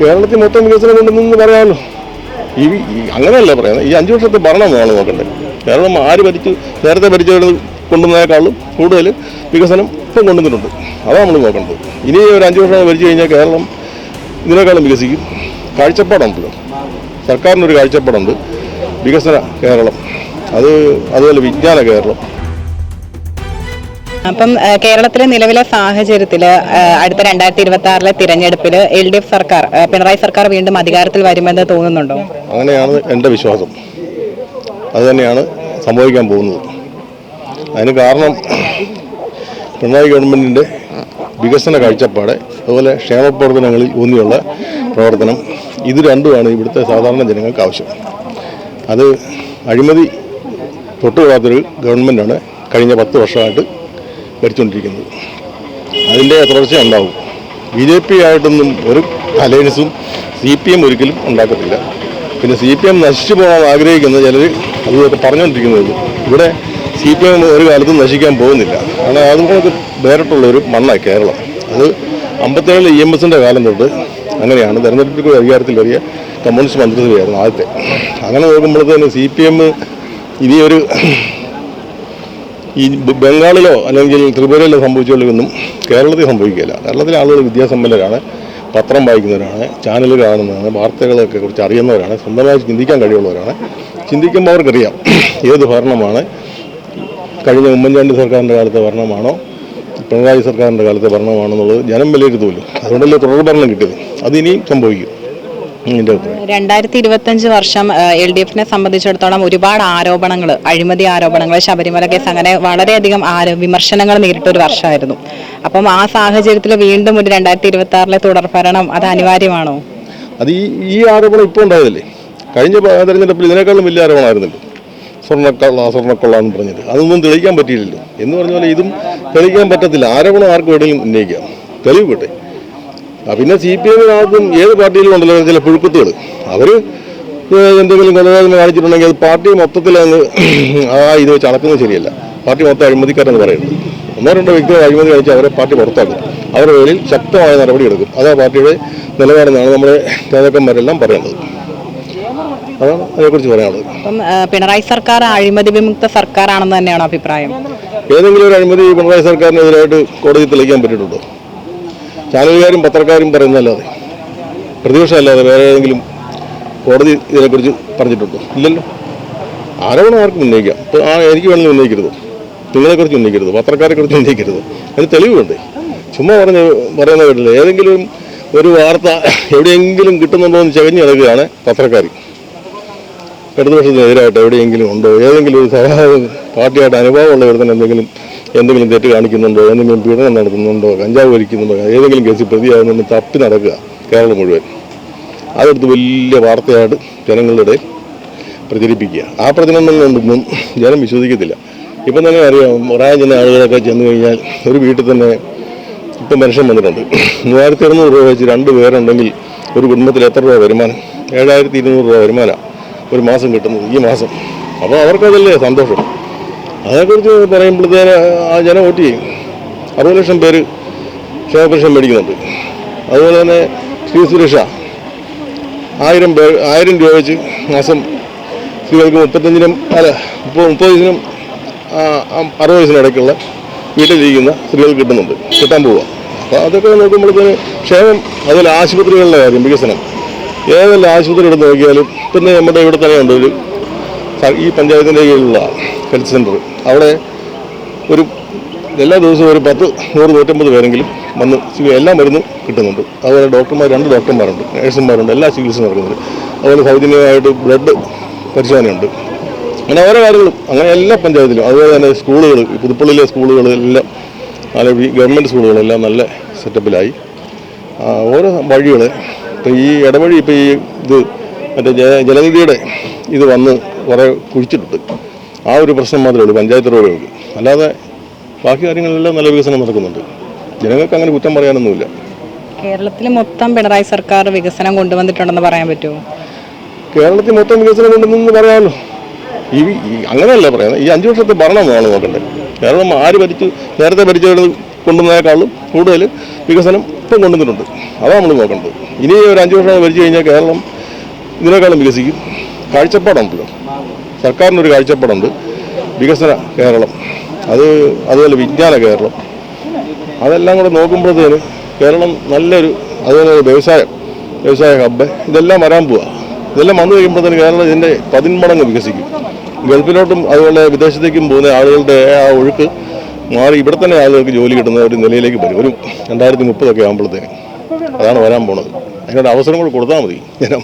കേരളത്തിൽ മൊത്തം വികസനം കൊണ്ടുവന്നെന്ന് പറയാമല്ലോ. ഈ അങ്ങനെയല്ല പറയുന്നത്? ഈ അഞ്ച് വർഷത്തെ ഭരണമാണ് നോക്കേണ്ടത് കേരളം ആര് ഭരിച്ചു നേരത്തെ ഭരിച്ചവർ കൊണ്ടുവന്നതിനേക്കാളും കൂടുതൽ വികസനം ഇപ്പം കൊണ്ടുവന്നിട്ടുണ്ട്. അതാണ് നമ്മൾ നോക്കേണ്ടത്. ഇനി ഒരു അഞ്ച് വർഷം ഭരിച്ചു കഴിഞ്ഞാൽ കേരളം ഇതിനേക്കാളും വികസിക്കും. കാഴ്ചപ്പാടുണ്ടല്ലോ. സർക്കാരിനൊരു കാഴ്ചപ്പാടുണ്ട്. വികസന കേരളം. അത് അതുപോലെ വിജ്ഞാന കേരളം. അപ്പം കേരളത്തിലെ നിലവിലെ സാഹചര്യത്തിൽ അടുത്ത രണ്ടായിരത്തി ഇരുപത്തി ആറിലെ തിരഞ്ഞെടുപ്പിൽ എൽ ഡി എഫ് സർക്കാർ പിണറായി സർക്കാർ വീണ്ടും അധികാരത്തിൽ വരുമെന്ന് തോന്നുന്നുണ്ടോ? അങ്ങനെയാണ് എന്റെ വിശ്വാസം. അത് തന്നെയാണ് സംഭവിക്കാൻ പോകുന്നത്. അതിന് കാരണം പിണറായി ഗവൺമെന്റിന്റെ വികസന കാഴ്ചപ്പാട് അതുപോലെ ക്ഷേമ പ്രവർത്തനങ്ങളിൽ ഊന്നിയുള്ള പ്രവർത്തനം ഇത് രണ്ടുമാണ് ഇവിടുത്തെ സാധാരണ ജനങ്ങൾക്ക് ആവശ്യം. അത് അഴിമതി തൊട്ടുകൂടാത്തൊരു ഗവൺമെന്റാണ് കഴിഞ്ഞ പത്ത് വർഷമായിട്ട് ഭരിച്ചുകൊണ്ടിരിക്കുന്നത് അതിന്റെ തുടർച്ച ഉണ്ടാവും. ബി ജെ പി ആയിട്ടൊന്നും ഒരു അലയൻസും സി പി എം ഒരിക്കലും ഉണ്ടാക്കത്തില്ല. പിന്നെ സി പി എം നശിച്ചു പോകാൻ ആഗ്രഹിക്കുന്ന ചിലർ അതൊക്കെ പറഞ്ഞുകൊണ്ടിരിക്കുന്നത് ഇവിടെ സി പി എം ഒരു കാലത്തും നശിക്കാൻ പോകുന്നില്ല. കാരണം അതുപോലെ വേറിട്ടുള്ള ഒരു മണ്ണാണ് കേരളം. അത് അമ്പത്തേഴിൽ ഇ എം എസിന്റെ കാലം തൊട്ട് അങ്ങനെയാണ്. തെരഞ്ഞെടുപ്പിൽ അധികാരത്തിൽ വരിക കമ്മ്യൂണിസ്റ്റ് മന്ത്രിസഭയായിരുന്നു ആദ്യത്തെ. അങ്ങനെ നോക്കുമ്പോഴത്തേന് സി പി എം ഇനിയൊരു ഈ ബംഗാളിലോ അല്ലെങ്കിൽ ത്രിപുരയിലോ സംഭവിച്ചുകൊണ്ടിരിക്കുന്നു കേരളത്തിൽ സംഭവിക്കില്ല കേരളത്തിലെ ആളുകൾ വിദ്യാസമ്പന്നരാണ് പത്രം വായിക്കുന്നവരാണ് ചാനൽ കാണുന്നതാണ് വാർത്തകളൊക്കെ കുറിച്ച് അറിയുന്നവരാണ് സ്വന്തമായി ചിന്തിക്കാൻ കഴിവുള്ളവരാണ്. ചിന്തിക്കുമ്പോൾ അവർക്കറിയാം ഏത് ഭരണമാണ് കഴിഞ്ഞ ഉമ്മൻചാണ്ടി സർക്കാരിന്റെ കാലത്തെ ഭരണമാണോ പിണറായി സർക്കാരിന്റെ കാലത്തെ ഭരണമാണോ എന്നുള്ളത് ജനം വിലയിരുത്തുമല്ലോ. അതുകൊണ്ടല്ലേ തുടർ ഭരണം കിട്ടിയത്. അതിനിയും സംഭവിക്കും. രണ്ടായിരത്തി ഇരുപത്തഞ്ച് വർഷം എൽ ഡി എഫിനെ സംബന്ധിച്ചിടത്തോളം ഒരുപാട് ആരോപണങ്ങൾ അഴിമതി ആരോപണങ്ങൾ ശബരിമല കേസ് അങ്ങനെ വളരെയധികം വിമർശനങ്ങൾ നേരിട്ട ഒരു വർഷമായിരുന്നു. അപ്പം ആ സാഹചര്യത്തിൽ വീണ്ടും ഒരു രണ്ടായിരത്തി ഇരുപത്തി ആറിലെ തുടർഭരണം അത് അനിവാര്യമാണോ? അത് ഈ ഈ ആരോപണം ഇപ്പോൾ ഉണ്ടായതല്ലേ? കഴിഞ്ഞ തെരഞ്ഞെടുപ്പിൽ ഇതിനേക്കാളും വലിയ ആരോപണമായിരുന്നല്ലോ. സ്വർണക്കള്ള സ്വർണക്കൊള്ള എന്ന് പറഞ്ഞത്. അതൊന്നും തെളിയിക്കാൻ പറ്റിയില്ലല്ലോ. എന്ന് പറഞ്ഞ പോലെ ഇതും തെളിയിക്കാൻ പറ്റത്തില്ല. ആരോപണം ആർക്കും എവിടെയും ഉന്നയിക്കാം. തെളിവ് കിട്ടെ പിന്നെ സി പി എമ്മിനകത്തും ഏത് പാർട്ടിയിലും ഉണ്ടല്ലോ ചില പുഴുക്കുത്തുകൾ അവർ എന്തെങ്കിലും കൊലപാതകം കാണിച്ചിട്ടുണ്ടെങ്കിൽ അത് പാർട്ടി മൊത്തത്തിൽ അങ്ങ് ആ ഇത് വെച്ച് അടക്കുന്നത് ശരിയല്ല. പാർട്ടി മൊത്തം അഴിമതിക്കാരെന്ന് പറയുന്നത്. ഒന്നോ രണ്ടോ വ്യക്തികൾ അഴിമതി കാണിച്ച് അവരെ പാർട്ടി പുറത്താക്കും. അവരുടെ പേരിൽ ശക്തമായ നടപടി എടുക്കും. അതാ പാർട്ടിയുടെ നിലപാടെന്നാണ് നമ്മുടെ നേതാക്കന്മാരെല്ലാം പറയുന്നത്. അതാണ് അതിനെക്കുറിച്ച് പറയാനുള്ളത്. അപ്പം പിണറായി സർക്കാർ അഴിമതി വിമുക്ത സർക്കാരാണെന്ന് തന്നെയാണ് അഭിപ്രായം? ഏതെങ്കിലും ഒരു അഴിമതി പിണറായി സർക്കാരിനെതിരായിട്ട് കോടതി തെളിയിക്കാൻ പറ്റിയിട്ടുണ്ടോ? ചാനലുകാരും പത്രക്കാരും പറയുന്നതല്ലാതെ പ്രതിപക്ഷമല്ലാതെ വേറെ ഏതെങ്കിലും കോടതി ഇതിനെക്കുറിച്ച് പറഞ്ഞിട്ടുണ്ടോ? ഇല്ലല്ലോ. ആരോപണം ആർക്കും ഉന്നയിക്കാം. ഇപ്പോൾ ആ എനിക്ക് വേണമെങ്കിൽ ഉന്നയിക്കരുത്. നിങ്ങളെക്കുറിച്ച് ഉന്നയിക്കരുത്. പത്രക്കാരെക്കുറിച്ച് ഉന്നയിക്കരുത്. അതിന് തെളിവ് വേണ്ടേ ചുമ്മാ പറഞ്ഞ് പറയുന്ന കേട്ടില്ല? ഏതെങ്കിലും ഒരു വാർത്ത എവിടെയെങ്കിലും കിട്ടുന്നുണ്ടോ എന്ന് ചകഞ്ഞ് കിടക്കുകയാണ് പത്രക്കാർ ഇടതുപക്ഷത്തിനെതിരായിട്ട് എവിടെയെങ്കിലും ഉണ്ടോ? ഏതെങ്കിലും ഒരു സഹായം പാർട്ടിയായിട്ട് അനുഭവമുള്ളവർ തന്നെ എന്തെങ്കിലും എന്തെങ്കിലും തെറ്റ് കാണിക്കുന്നുണ്ടോ? എന്തെങ്കിലും പീഡനം നടത്തുന്നുണ്ടോ? കഞ്ചാവ് വലിക്കുന്നുണ്ടോ? ഏതെങ്കിലും കേസിൽ പ്രതിയാകുന്നുണ്ട് തപ്പി നടക്കുക കേരളം മുഴുവൻ. അതെടുത്ത് വലിയ വാർത്തയായിട്ട് ജനങ്ങളുടെ പ്രചരിപ്പിക്കുക. ആ പ്രചരണം കൊണ്ടൊന്നും ജനം വിശ്വസിക്കത്തില്ല. ഇപ്പം തന്നെ അറിയാം പ്രായം ആളുകളൊക്കെ ചെന്ന് കഴിഞ്ഞാൽ ഒരു വീട്ടിൽ തന്നെ ഇപ്പം മനുഷ്യൻ വന്നിട്ടുണ്ട്. മൂവായിരത്തി ഇരുന്നൂറ് രൂപ വെച്ച് രണ്ട് പേരുണ്ടെങ്കിൽ ഒരു കുടുംബത്തിൽ എത്ര രൂപ വരുമാനം? ഏഴായിരത്തി ഇരുന്നൂറ് രൂപ വരുമാനമാണ് ഒരു മാസം കിട്ടുന്നത് ഈ മാസം. അപ്പോൾ അവർക്കതല്ലേ സന്തോഷം? അതേക്കുറിച്ച് പറയുമ്പോഴത്തേന് ആ ജനം വോട്ട് ചെയ്യും. അറുപത് ലക്ഷം പേര് ക്ഷേമപെൻഷൻ മേടിക്കുന്നുണ്ട്. അതുപോലെ തന്നെ സ്ത്രീ സുരക്ഷ ആയിരം പേർ ആയിരം രൂപ വെച്ച് മാസം സ്ത്രീകൾക്ക് മുപ്പത്തഞ്ചിനും അല്ല മുപ്പത് മുപ്പത് വയസ്സിനും അറുപത് വയസ്സിനും ഇടയ്ക്കുള്ള വീട്ടിലിരിക്കുന്ന സ്ത്രീകൾക്ക് കിട്ടുന്നുണ്ട്. കിട്ടാൻ പോവുക. അപ്പോൾ അതൊക്കെ നോക്കുമ്പോഴത്തേന് ക്ഷേമം അതുപോലെ ആശുപത്രികളുടെ കാര്യം വികസനം. ഏതെല്ലാം ആശുപത്രി എടുത്ത് നോക്കിയാലും പിന്നെ നമ്മുടെ ഇവിടെ തന്നെ ഉണ്ട് ഒരു ഈ പഞ്ചായത്തിന്റെ കീഴിലുള്ള ഹെൽത്ത് സെന്റർ അവിടെ ഒരു എല്ലാ ദിവസവും ഒരു പത്ത് നൂറ് നൂറ്റമ്പത് പേരെങ്കിലും വന്ന് എല്ലാം മരുന്നും കിട്ടുന്നുണ്ട്. അതുപോലെ ഡോക്ടർമാർ രണ്ട് ഡോക്ടർമാരുണ്ട് നഴ്സുമാരുണ്ട് എല്ലാ ചികിത്സയും നടക്കുന്നുണ്ട്. അതുപോലെ സൗജന്യമായിട്ട് ബ്ലഡ് പരിശോധനയുണ്ട്. അങ്ങനെ ഓരോ കാര്യങ്ങളും അങ്ങനെ എല്ലാ പഞ്ചായത്തിലും. അതുപോലെ തന്നെ സ്കൂളുകൾ പുതുപ്പള്ളിയിലെ നല്ല ഈ ഗവൺമെന്റ് സ്കൂളുകളെല്ലാം നല്ല സെറ്റപ്പിലായി. ഓരോ വഴികൾ ഇപ്പോൾ ഈ ഇടവഴി ഇപ്പോൾ ഈ ഇത് മറ്റേ ജല ജലനിധിയുടെ ഇത് വന്ന് കുറേ കുഴിച്ചിട്ടുണ്ട്. ആ ഒരു പ്രശ്നം മാത്രമേ ഉള്ളൂ പഞ്ചായത്ത് റോഡുകൾക്ക് അല്ലാതെ ബാക്കി കാര്യങ്ങളിലെല്ലാം നല്ല വികസനം നടക്കുന്നുണ്ട്. ജനങ്ങൾക്ക് അങ്ങനെ കുറ്റം പറയാനൊന്നുമില്ല. കേരളത്തിൽ മൊത്തം പിണറായി സർക്കാർ വികസനം കൊണ്ടുവന്നിട്ടുണ്ടെന്ന് പറയാൻ പറ്റുമോ? കേരളത്തിൽ മൊത്തം വികസനം കൊണ്ടുവന്നെന്ന് പറയാമല്ലോ. ഈ അങ്ങനെയല്ല പറയുന്നത്. ഈ അഞ്ച് വർഷത്തെ ഭരണമാണ് നോക്കേണ്ടത്. കേരളം ആര് ഭരിച്ചു നേരത്തെ ഭരിച്ചവർ കൊണ്ടുവന്നതിനേക്കാളും കൂടുതൽ വികസനം ഇപ്പം കൊണ്ടുവന്നിട്ടുണ്ട്. അതാണ് നമ്മൾ നോക്കേണ്ടത്. ഇനി ഒരു അഞ്ച് വർഷം ഭരിച്ചു കഴിഞ്ഞാൽ കേരളം ഇതിനേക്കാളും വികസിക്കും. കാഴ്ചപ്പാടുണ്ടല്ലോ സർക്കാരിനൊരു കാഴ്ചപ്പാടുണ്ട്. വികസന കേരളം. അത് അതുപോലെ വിജ്ഞാന കേരളം. അതെല്ലാം കൂടെ നോക്കുമ്പോഴത്തേന് കേരളം നല്ലൊരു അതുപോലെ വ്യവസായം വ്യവസായ ഹബ്ബ് ഇതെല്ലാം വരാൻ പോവുക ഇതെല്ലാം വന്നു കഴിയുമ്പോഴത്തേന് കേരളം ഇതിന്റെ പതിന്മടങ്ങ് വികസിക്കും. ഗൾഫിലോട്ടും അതുപോലെ വിദേശത്തേക്കും പോകുന്ന ആളുകളുടെ ആ ഒഴുക്ക് മാറി ഇവിടെ തന്നെ ആളുകൾക്ക് ജോലി കിട്ടുന്ന ഒരു നിലയിലേക്ക് വരും. ഒരു രണ്ടായിരത്തി മുപ്പതൊക്കെ ആകുമ്പോഴത്തേന് അതാണ് വരാൻ പോണത്. അതിനോട് അവസരം കൂടെ കൊടുത്താൽ മതി. ജനം